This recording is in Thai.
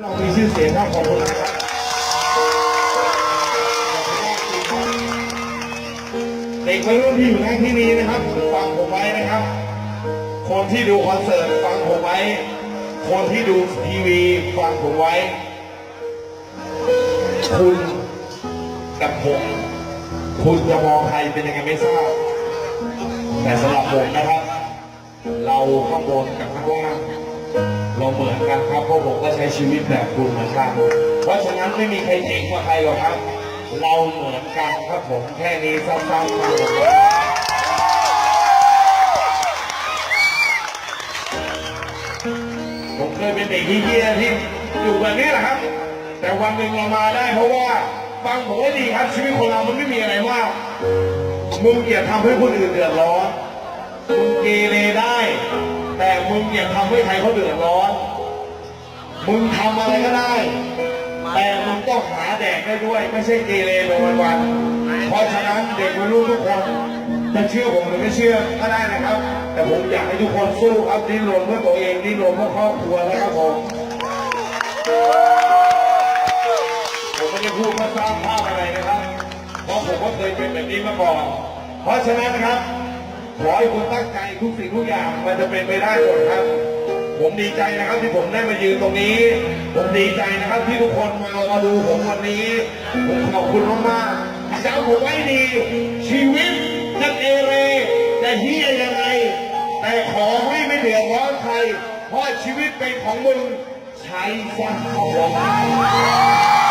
เรามีชื่อเสียงครับขอบคุณนะครับเด็กวัยรุ่นที่อยู่ในที่นี้นะครับ ฟังผมไว้นะครับ คนที่ดูคอนเสิร์ตฟังผมไว้ คนที่ดูทีวีฟังผมไว้ คุณกับผมคุณจะมองใครเป็นยังไงไม่ทราบ แต่สำหรับผมนะครับ เราข้างบนกับข้างล่าง เราเหมือนกันครับเพราะผมก็ใช้ชีวิตแบบคุณเหมือนกันเพราะฉะนั้นไม่มีใครเจ๋งกว่าใครหรอกครับ เราเหมือนกันครับผมแค่นี้สั้นๆครับผมผมเคยเป็นเด็กที่เยี่ยที่อยู่แบบนี้แหละครับ แต่วันหนึ่งเรามาได้เพราะว่าฟังผมให้ดีครับชีวิตคนเรามันไม่มีอะไรมากมึงอย่าทำให้คนอื่นเดือดร้อนมึงเกเร มึงอย่าทำให้ใครเขาเดือดร้อน มึงทำอะไรก็ได้ แต่มึงต้องหาแดกได้ด้วย ไม่ใช่เกเรไปวันๆเพราะฉะนั้นเด็กวัยรุ่นทุกคนจะเชื่อผมหรือไม่เชื่อก็ได้นะครับ แต่ผมอยากให้ทุกคนสู้ครับดิ้นรนเพื่อตัวเองดิ้นรนเพื่อครอบครัวนะครับผมผมไม่ได้พูดเพื่อสร้างภาพอะไรนะครับ เพราะผมก็เคยเป็นแบบนี้มาก่อน เพราะฉะนั้นนะครับ ขอให้คุณตั้งใจทุกสิ่งทุกอย่างมันจะเป็นไปได้หมดครับ ผมดีใจนะครับที่ผมได้มายืนตรงนี้ ผมดีใจนะครับที่ทุกคนมามาดูผมวันนี้ผมขอบคุณมากๆจำผมไว้ดี ชีวิตจะเอเรจะเฮียยังไง แต่ขอให้ไม่เดือดร้อนใครเพราะชีวิตเป็นของมึงใช้ซะเอา